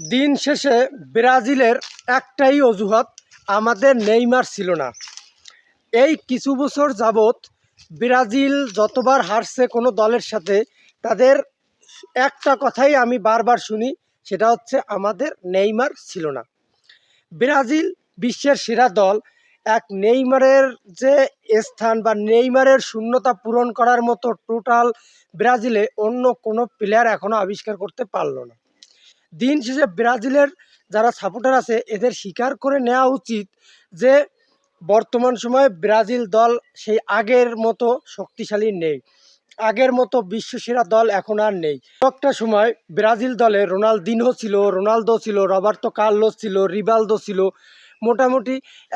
দিন শেষে ব্রাজিলের একটাই অজুহাত আমাদের নেইমার ছিল না। এই কিছু বছর যাবৎ ব্রাজিল যতবার হারছে কোনো দলের সাথে, তাদের একটা কথাই আমি বারবার শুনি, সেটা হচ্ছে আমাদের নেইমার ছিল না। ব্রাজিল বিশ্বের সেরা দল, এক নেইমারের যে স্থান বা নেইমারের শূন্যতা পূরণ করার মতো টোটাল ব্রাজিলে অন্য কোনো প্লেয়ার এখনও আবিষ্কার করতে পারল না। দিন শেষে ব্রাজিলের যারা সাপোর্টার আছে, এদের স্বীকার করে নেওয়া উচিত যে, বর্তমান সময়ে ব্রাজিল দল সেই আগের মতো শক্তিশালী নেই। আগের মতো বিশ্বসেরা দল এখন আর নেই। একটা সময় ব্রাজিল দলে রোনালদিনহো ছিল, রোনালদো ছিল, রবার্তো কার্লোস ছিল, রিবালদো ছিল মোটামুটি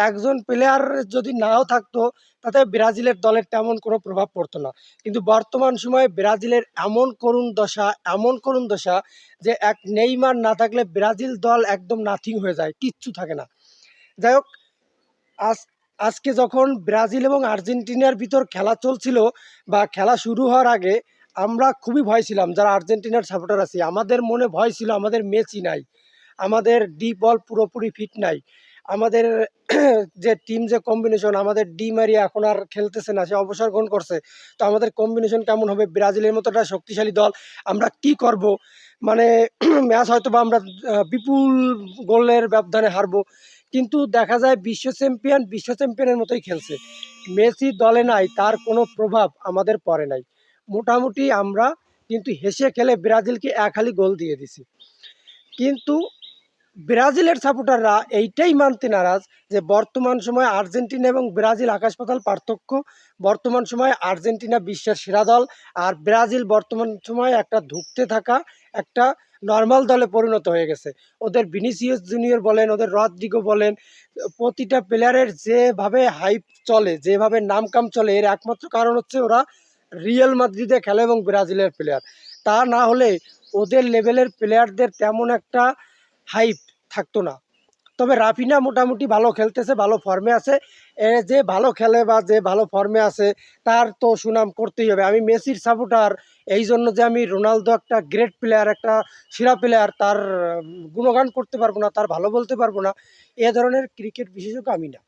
একজন প্লেয়ার যদি নাও থাকতো, তাতে ব্রাজিলের দলের তেমন কোনো প্রভাব পড়তো না। কিন্তু বর্তমান সময়ে ব্রাজিলের এমন করুণ দশা, এমন করুণ দশা যে এক নেইমার না থাকলে ব্রাজিল দল একদম নাথিং হয়ে যায়, কিচ্ছু থাকে না। যাই হোক, আজ, আজকে যখন ব্রাজিল এবং আর্জেন্টিনার ভিতর খেলা চলছিল বা খেলা শুরু হওয়ার আগে, আমরা খুবই ভয় ছিলাম, যারা আর্জেন্টিনার সাপোর্টার আছি। আমাদের মনে ভয় ছিল, আমাদের মেসি নাই। আমাদের ডি বল পুরোপুরি ফিট নাই। আমাদের যে টিম যে কম্বিনেশন আমাদের ডি মারিয়া এখন আর খেলতেছে না, সে অবসর গ্রহণ করছে। তো আমাদের কম্বিনেশন কেমন হবে? ব্রাজিলের মতো একটা শক্তিশালী দল, আমরা কি করব? মানে ম্যাচ হয়তো বা আমরা বিপুল গোলের ব্যবধানে হারবো। কিন্তু দেখা যায় বিশ্ব চ্যাম্পিয়ন বিশ্ব চ্যাম্পিয়নের মতোই খেলছে। মেসি দলে নাই, তার কোনো প্রভাব আমাদের পড়ে নাই। মোটামুটি আমরা কিন্তু হেসে খেলে ব্রাজিলকে এক হালি গোল দিয়ে দিছি। কিন্তু ব্রাজিলের সাপোর্টাররা এইটাই মানতে নারাজ যে বর্তমান সময়ে আর্জেন্টিনা এবং ব্রাজিল আকাশ পাতাল পার্থক্য। বর্তমান সময়ে আর্জেন্টিনা বিশ্বের সেরা দল আর ব্রাজিল বর্তমান সময়ে একটা ধুঁকতে থাকা, একটা নর্মাল দলে পরিণত হয়ে গেছে। ওদের ভিনিসিয়াস জুনিয়র বলেন, ওদের রদ্রিগো বলেন, প্রতিটা প্লেয়ারের যেভাবে হাইপ চলে, যেভাবে নাম কাম চলে, এর একমাত্র কারণ হচ্ছে ওরা রিয়েল মাদ্রিদে খেলে এবং ব্রাজিলের প্লেয়ার তা না হলে ওদের লেভেলের প্লেয়ারদের তেমন একটা হাইপ থাকতো না। তবে রাফিনা মোটামুটি ভালো খেলতেছে, ভালো ফর্মে আছে। যে ভালো খেলে বা যে ভালো ফর্মে আছে, তার তো সুনাম করতেই হবে। আমি মেসির সাপোর্টার এই জন্য যে আমি রোনালদো একটা গ্রেট প্লেয়ার একটা সেরা প্লেয়ার তার গুণগান করতে পারব না, তার ভালো বলতে পারব না, এ ধরনের ক্রিকেট বিশেষজ্ঞ আমি না।